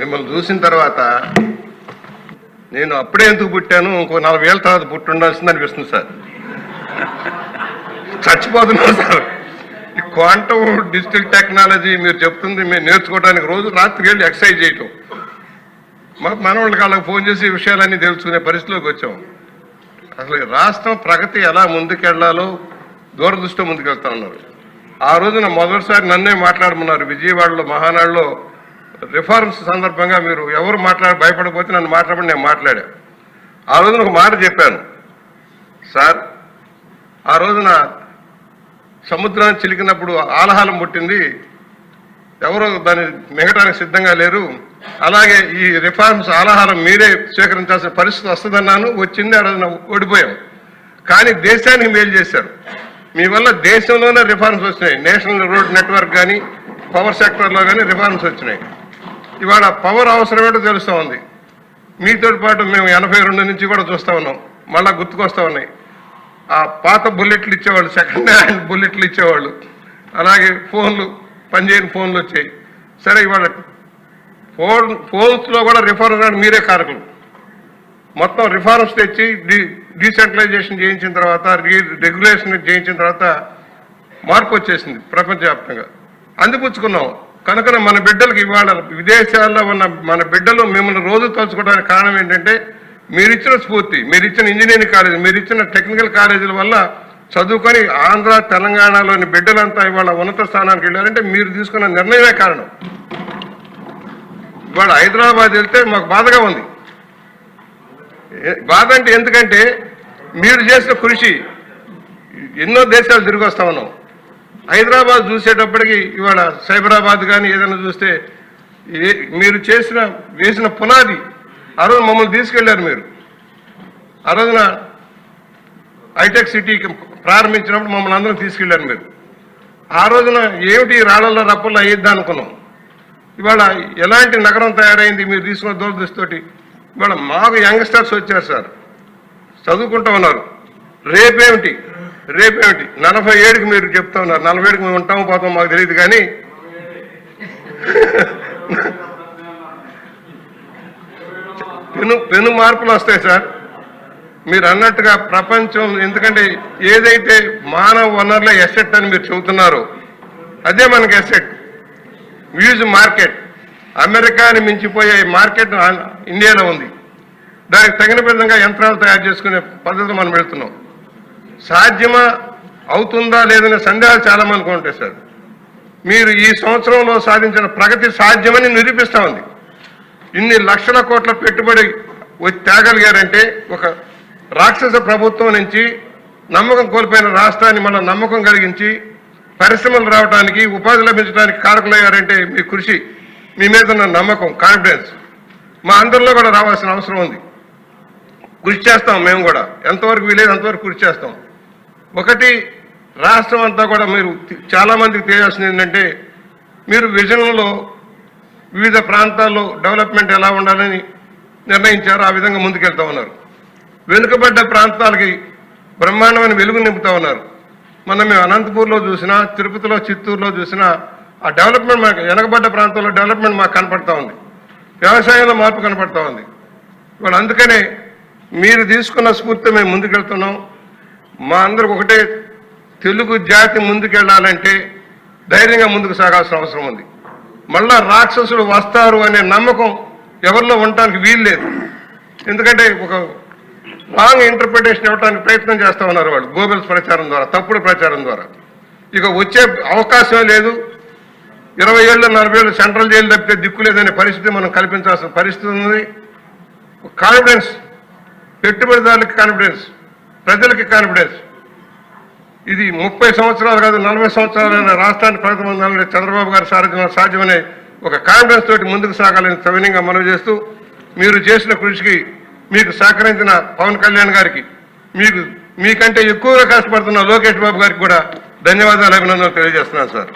మిమ్మల్ని చూసిన తర్వాత నేను అప్పుడే ఎందుకు పుట్టాను? ఇంకో నలభై ఏళ్ళ తర్వాత పుట్టి ఉండాల్సింది అనిపిస్తుంది సార్. చచ్చిపోతున్నాను సార్. ఈ క్వాంటమ్ డిజిటల్ టెక్నాలజీ మీరు చెప్తుంది మేము నేర్చుకోవడానికి రోజు రాత్రికి వెళ్ళి ఎక్సర్సైజ్ చేయటం. మా మనవాళ్ళకి వాళ్ళకి ఫోన్ చేసి విషయాలన్నీ తెలుసుకునే పరిస్థితిలోకి వచ్చాం. అసలు రాష్ట్రం ప్రగతి ఎలా ముందుకెళ్ళాలో దూరదృష్టితో ముందుకెళ్తా ఉన్నారు. ఆ రోజున మొదటిసారి నన్నే మాట్లాడమన్నారు. విజయవాడలో మహానాడులో రిఫార్మ్స్ సందర్భంగా మీరు ఎవరు మాట్లాడి భయపడకపోతే నన్ను మాట్లాడమని నేను మాట్లాడా? ఆ రోజున ఒక మాట చెప్పాను. సార్ ఆ రోజున సముద్రాన్ని చిలికినప్పుడు ఆలహాలం పుట్టింది. ఎవరు దాన్ని మిగటానికి సిద్ధంగా లేరు. అలాగే ఈ రిఫార్మ్స్ ఆలహారం మీరే స్వీకరించాల్సిన పరిస్థితి వస్తుందన్నాను. వచ్చింది ఆ రోజున ఓడిపోయాం. కానీ దేశానికి మేలు చేశారు. మీ వల్ల దేశంలోనే రిఫార్మ్స్ వచ్చినాయి. నేషనల్ రోడ్ నెట్వర్క్ కానీ పవర్ సెక్టర్లో కానీ రిఫార్మ్స్ వచ్చినాయి. ఇవాళ పవర్ అవసరం ఏంటో తెలుస్తూ ఉంది. మీతో పాటు మేము ఎనభై రెండు నుంచి కూడా చూస్తూ ఉన్నాం. మళ్ళీ గుర్తుకొస్తా ఉన్నాయి. ఆ పాత బుల్లెట్లు ఇచ్చేవాళ్ళు సెకండ్ హ్యాండ్ బుల్లెట్లు ఇచ్చేవాళ్ళు. అలాగే ఫోన్లు పనిచేయని ఫోన్లు వచ్చాయి. సరే ఇవాళ ఫోన్ ఫోన్స్లో కూడా రిఫార్మ్స్ రావడం మీరే కారకులు. మొత్తం రిఫార్మ్స్ తెచ్చి డి డీసెంట్రలైజేషన్ చేయించిన తర్వాత రెగ్యులేషన్ చేయించిన తర్వాత మార్పు వచ్చేసింది ప్రపంచవ్యాప్తంగా. అందిపుచ్చుకున్నాం కనుక మన బిడ్డలకు ఇవాళ విదేశాల్లో ఉన్న మన బిడ్డలు మిమ్మల్ని రోజు తలుచుకోవడానికి కారణం ఏంటంటే మీరిచ్చిన స్ఫూర్తి మీరిచ్చిన ఇంజనీరింగ్ కాలేజ్ మీరిచ్చిన టెక్నికల్ కాలేజీల వల్ల చదువుకొని ఆంధ్ర తెలంగాణలోని బిడ్డలంతా ఇవాళ ఉన్నత స్థానానికి వెళ్ళారంటే మీరు తీసుకున్న నిర్ణయమే కారణం. ఇవాళ హైదరాబాద్ వెళ్తే మాకు బాధగా ఉంది. బాధ అంటే ఎందుకంటే మీరు చేసిన కృషి ఎన్నో దేశాలు తిరిగి వస్తా ఉన్నాం. హైదరాబాద్ చూసేటప్పటికి ఇవాళ సైబరాబాద్ కానీ ఏదైనా చూస్తే ఏ- మీరు చేసిన వేసిన పునాది ఆ రోజు మమ్మల్ని తీసుకెళ్ళారు మీరు. ఆ రోజున హైటెక్ సిటీకి ప్రారంభించినప్పుడు మమ్మల్ని అందరం తీసుకెళ్ళారు మీరు. ఆ రోజున ఏమిటి రాళ్ళల్లో రాళ్ళలో రప్పల్లో అయ్యిద్దా అనుకున్నాం. ఇవాళ ఎలాంటి నగరం తయారైంది మీరు తీసుకున్న దూరదృష్టితోటి ఇవాళ మాకు యంగ్స్టర్స్ వచ్చారు సార్. చదువుకుంటూ ఉన్నారు. రేపేమిటి? రేపేమిటి? నలభై ఏడుకి మీరు చెప్తా ఉన్నారు. నలభై ఏడుకి మేము ఉంటాము పోతాం మాకు తెలియదు కానీ. పెను పెను మార్పులు వస్తాయి సార్. మీరు అన్నట్టుగా ప్రపంచం ఎందుకంటే ఏదైతే మానవ వనరుల ఎసెట్ అని మీరు చెబుతున్నారో అదే మనకి ఎసెట్. Huge market. అమెరికాని మించిపోయే మార్కెట్ ఇండియాలో ఉంది. దానికి తగిన విధంగా యంత్రాలు తయారు చేసుకునే పద్ధతులు మనం వెళ్తున్నాం. సాధ్యమా అవుతుందా లేదనే సందేహాలు చాలా మందికి ఉంటాయి సార్. మీరు ఈ సంవత్సరంలో సాధించిన ప్రగతి సాధ్యమని నిరూపిస్తా ఉంది. ఇన్ని లక్షల కోట్ల పెట్టుబడి తేగలిగారంటే ఒక రాక్షస ప్రభుత్వం నుంచి నమ్మకం కోల్పోయిన రాష్ట్రాన్ని మన నమ్మకం కలిగించి పరిశ్రమలు రావడానికి ఉపాధి లభించడానికి కారకులయ్యారంటే మీ కృషి మీ మీద ఉన్న నమ్మకం కాన్ఫిడెన్స్ మా అందరిలో కూడా రావాల్సిన అవసరం ఉంది. కృషి చేస్తాం మేము కూడా. ఎంతవరకు వీలేదు అంతవరకు కృషి చేస్తాం. ఒకటి రాష్ట్రం అంతా కూడా మీరు చాలామందికి చాలా మందికి తెలియాల్సింది ఏంటంటే మీరు విజన్లో వివిధ ప్రాంతాల్లో డెవలప్మెంట్ ఎలా ఉండాలని నిర్ణయించారు ఆ విధంగా ముందుకెళ్తా ఉన్నారు. వెనుకబడ్డ ప్రాంతాలకి బ్రహ్మాండమైన వెలుగు నింపుతా ఉన్నారు. మనం మేము అనంతపూర్లో చూసినా తిరుపతిలో చిత్తూరులో చూసినా ఆ డెవలప్మెంట్ మాకు వెనకబడ్డ ప్రాంతాల్లో డెవలప్మెంట్ మాకు కనపడతా ఉంది. వ్యవసాయంలో మార్పు కనపడతా ఉంది. ఇవాళ అందుకనే మీరు తీసుకున్న స్ఫూర్తి మేము ముందుకెళ్తున్నాం. మా అందరికి ఒకటే తెలుగు జాతి ముందుకెళ్ళాలంటే ధైర్యంగా ముందుకు సాగాల్సిన అవసరం ఉంది. మళ్ళా రాక్షసులు వస్తారు అనే నమ్మకం ఎవరిలో ఉండటానికి వీలు లేదు. ఎందుకంటే ఒక రాంగ్ ఇంటర్ప్రిటేషన్ ఇవ్వడానికి ప్రయత్నం చేస్తూ ఉన్నారు వాళ్ళు గోబెల్స్ ప్రచారం ద్వారా తప్పుడు ప్రచారం ద్వారా. ఇక వచ్చే అవకాశం లేదు. ఇరవై ఏళ్ళు నలభై ఏళ్ళు సెంట్రల్ జైలు తప్పితే దిక్కు లేదనే పరిస్థితి మనం కల్పించాల్సిన పరిస్థితి ఉంది. కాన్ఫిడెన్స్ పెట్టుబడిదారులకు కాన్ఫిడెన్స్. ప్రజలకి కాన్ఫిడెన్స్. ఇది ముప్పై సంవత్సరాలు కాదు నలభై సంవత్సరాలైన రాష్ట్రాన్ని ప్రగతి పొందాలని చంద్రబాబు గారు సారథ్యం సాధ్యమనే ఒక కాన్ఫిడెన్స్ తోటి ముందుకు సాగాలని సవినీయంగా మనవి చేస్తూ మీరు చేసిన కృషికి మీకు సహకరించిన పవన్ కళ్యాణ్ గారికి మీకు మీకంటే ఎక్కువగా కష్టపడుతున్న లోకేష్ బాబు గారికి కూడా ధన్యవాదాలు అభినందనలు తెలియజేస్తున్నాను సార్.